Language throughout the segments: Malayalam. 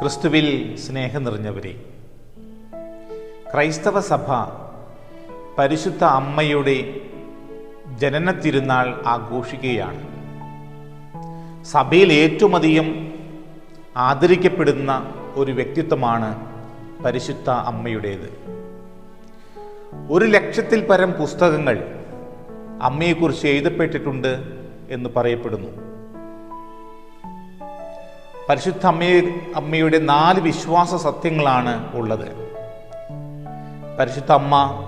ക്രിസ്തുവിൽ സ്നേഹം നിറഞ്ഞവരെ ക്രൈസ്തവ സഭ പരിശുദ്ധ അമ്മയുടെ ജനന തിരുനാൾ ആഘോഷിക്കുകയാണ്. സഭയിൽ ഏറ്റവും അധികം ആദരിക്കപ്പെടുന്ന ഒരു വ്യക്തിത്വമാണ് പരിശുദ്ധ അമ്മയുടേത്. ഒരു ലക്ഷത്തിൽ പരം പുസ്തകങ്ങൾ അമ്മയെക്കുറിച്ച് എഴുതപ്പെട്ടിട്ടുണ്ട് എന്ന് പറയപ്പെടുന്നു. പരിശുദ്ധ അമ്മയെ അമ്മയുടെ നാല് വിശ്വാസ സത്യങ്ങളാണ് ഉള്ളത്. പരിശുദ്ധ അമ്മ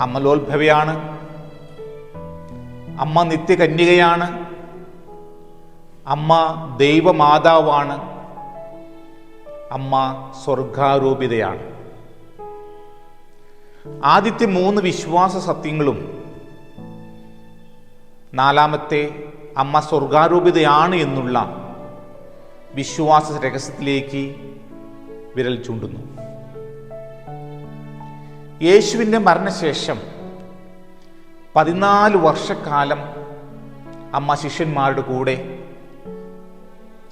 അമലോത്ഭവയാണ്. അമ്മ നിത്യകന്യകയാണ്. അമ്മ ദൈവമാതാവാണ്. അമ്മ സ്വർഗാരൂപിതയാണ്. ആദ്യത്തെ മൂന്ന് വിശ്വാസ സത്യങ്ങളും നാലാമത്തെ അമ്മ സ്വർഗാരൂപിതയാണ് എന്നുള്ള വിശ്വാസ രഹസ്യത്തിലേക്ക് വിരൽ ചൂണ്ടുന്നു. യേശുവിന്റെ മരണശേഷം പതിനാല് വർഷക്കാലം അമ്മ ശിഷ്യന്മാരുടെ കൂടെ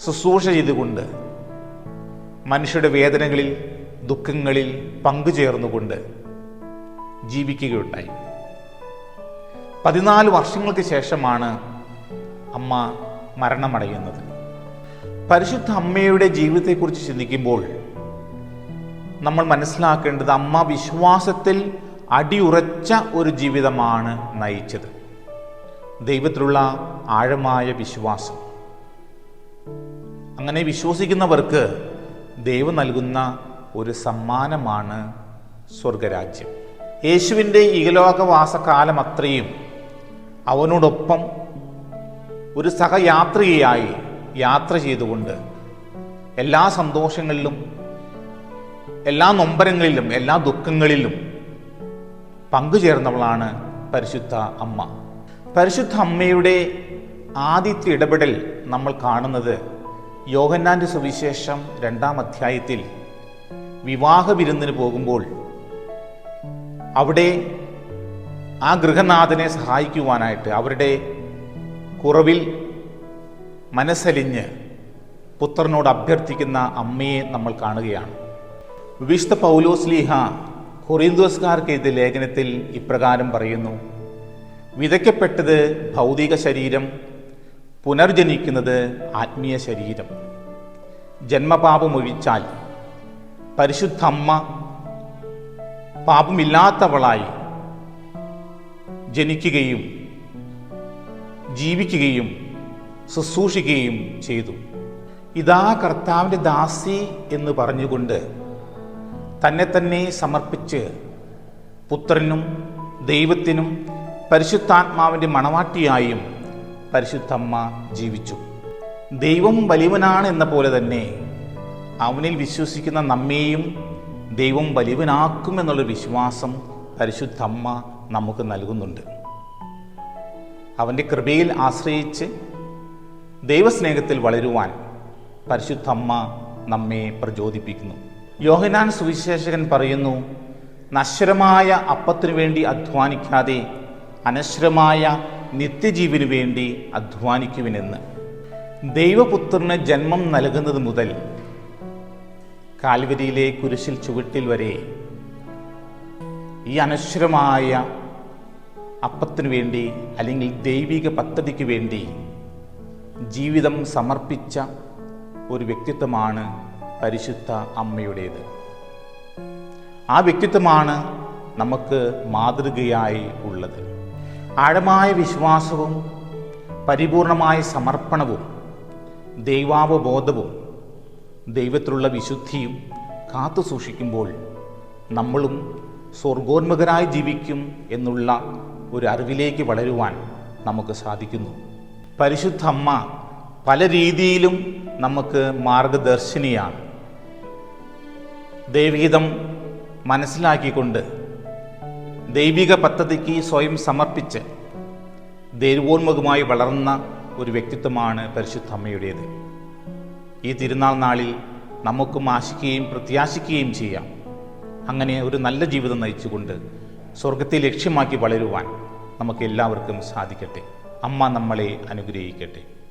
ശുശ്രൂഷ ചെയ്തുകൊണ്ട് മനുഷ്യരുടെ വേദനകളിൽ ദുഃഖങ്ങളിൽ പങ്കുചേർന്നുകൊണ്ട് ജീവിക്കുകയുണ്ടായി. പതിനാല് വർഷങ്ങൾക്ക് ശേഷമാണ് അമ്മ മരണമടയുന്നത്. പരിശുദ്ധ അമ്മയുടെ ജീവിതത്തെക്കുറിച്ച് ചിന്തിക്കുമ്പോൾ നമ്മൾ മനസ്സിലാക്കേണ്ടത് അമ്മ വിശ്വാസത്തിൽ അടിയുറച്ച ഒരു ജീവിതമാണ് നയിച്ചത്. ദൈവത്തിലുള്ള ആഴമായ വിശ്വാസം. അങ്ങനെ വിശ്വസിക്കുന്നവർക്ക് ദൈവം നൽകുന്ന ഒരു സമ്മാനമാണ് സ്വർഗരാജ്യം. യേശുവിന്റെ ഇഹലോകവാസകാലം അത്രയും അവനോടൊപ്പം ഒരു സഹയാത്രികയായി യാത്ര ചെയ്തുകൊണ്ട് എല്ലാ സന്തോഷങ്ങളിലും എല്ലാ നൊമ്പരങ്ങളിലും എല്ലാ ദുഃഖങ്ങളിലും പങ്കുചേർന്നവളാണ് പരിശുദ്ധ അമ്മ. പരിശുദ്ധ അമ്മയുടെ ആദ്യത്തെ ഇടപെടൽ നമ്മൾ കാണുന്നത് യോഹന്നാന്റെ സുവിശേഷം രണ്ടാം അധ്യായത്തിൽ വിവാഹ വിരുന്നിന് പോകുമ്പോൾ അവിടെ ആ ഗൃഹനാഥനെ സഹായിക്കുവാനായിട്ട് അവരുടെ കുറവിൽ മനസ്സലിഞ്ഞ് പുത്രനോട് അഭ്യർത്ഥിക്കുന്ന അമ്മയെ നമ്മൾ കാണുകയാണ്. വിശുദ്ധ പൗലോസ്ലീഹ കൊറിന്തോസ്കാർക്ക് എഴുതിയ ലേഖനത്തിൽ ഇപ്രകാരം പറയുന്നു. വിതയ്ക്കപ്പെട്ടത് ഭൗതിക ശരീരം പുനർജനിക്കുന്നത് ആത്മീയ ശരീരം. ജന്മപാപമൊഴിച്ചാൽ പരിശുദ്ധ അമ്മ പാപമില്ലാത്തവളായി ജനിക്കുകയും ജീവിക്കുകയും ശുശ്രൂഷിക്കുകയും ചെയ്തു. ഇതാ കർത്താവിന്റെ ദാസി എന്ന് പറഞ്ഞുകൊണ്ട് തന്നെ തന്നെ സമർപ്പിച്ച് പുത്രനും ദൈവത്തിനും പരിശുദ്ധാത്മാവിന്റെ മണവാട്ടിയായും പരിശുദ്ധമ്മ ജീവിച്ചു. ദൈവം വലിയവനാണ് എന്ന പോലെ തന്നെ അവനിൽ വിശ്വസിക്കുന്ന നമ്മെയും ദൈവം വലിയവനാക്കും എന്നുള്ള വിശ്വാസം പരിശുദ്ധമ്മ നമുക്ക് നൽകുന്നുണ്ട്. അവന്റെ കൃപയിൽ ആശ്രയിച്ച് ദൈവസ്നേഹത്തിൽ വളരുവാൻ പരിശുദ്ധമ്മ നമ്മെ പ്രചോദിപ്പിക്കുന്നു. യോഹനാൻ സുവിശേഷകൻ പറയുന്നു നശ്വരമായ അപ്പത്തിനു വേണ്ടി അധ്വാനിക്കാതെ അനശ്വരമായ നിത്യജീവിനു വേണ്ടി അധ്വാനിക്കുവിനെന്ന്. ദൈവപുത്രന് ജന്മം നൽകുന്നത് മുതൽ കാൽവരിയിലെ കുരിശിൽ ചുവട്ടിൽ വരെ ഈ അനശ്വരമായ അപ്പത്തിനു വേണ്ടി അല്ലെങ്കിൽ ദൈവിക പദ്ധതിക്ക് വേണ്ടി ജീവിതം സമർപ്പിച്ച ഒരു വ്യക്തിത്വമാണ് പരിശുദ്ധ അമ്മയുടേത്. ആ വ്യക്തിത്വമാണ് നമുക്ക് മാതൃകയായി ഉള്ളത്. ആഴമായ വിശ്വാസവും പരിപൂർണമായ സമർപ്പണവും ദൈവാവബോധവും ദൈവത്തിലുള്ള വിശുദ്ധിയും കാത്തു സൂക്ഷിക്കുമ്പോൾ നമ്മളും സ്വർഗോന്മുഖരായി ജീവിക്കും എന്നുള്ള ഒരു അറിവിലേക്ക് വളരുവാൻ നമുക്ക് സാധിക്കുന്നു. പരിശുദ്ധ അമ്മ പല രീതിയിലും നമുക്ക് മാർഗദർശിനിയാണ്. ദൈവീതം മനസ്സിലാക്കിക്കൊണ്ട് ദൈവിക പദ്ധതിക്ക് സ്വയം സമർപ്പിച്ച് ദൈവോന്മുഖമായി വളർന്ന ഒരു വ്യക്തിത്വമാണ് പരിശുദ്ധ അമ്മയുടേത്. ഈ തിരുനാൾ നാളിൽ നമുക്കും ആശിക്കുകയും പ്രത്യാശിക്കുകയും ചെയ്യാം. അങ്ങനെ ഒരു നല്ല ജീവിതം നയിച്ചുകൊണ്ട് സ്വർഗത്തെ ലക്ഷ്യമാക്കി വളരുവാൻ നമുക്ക് എല്ലാവർക്കും സാധിക്കട്ടെ. അമ്മ നമ്മളെ അനുഗ്രഹിക്കട്ടെ.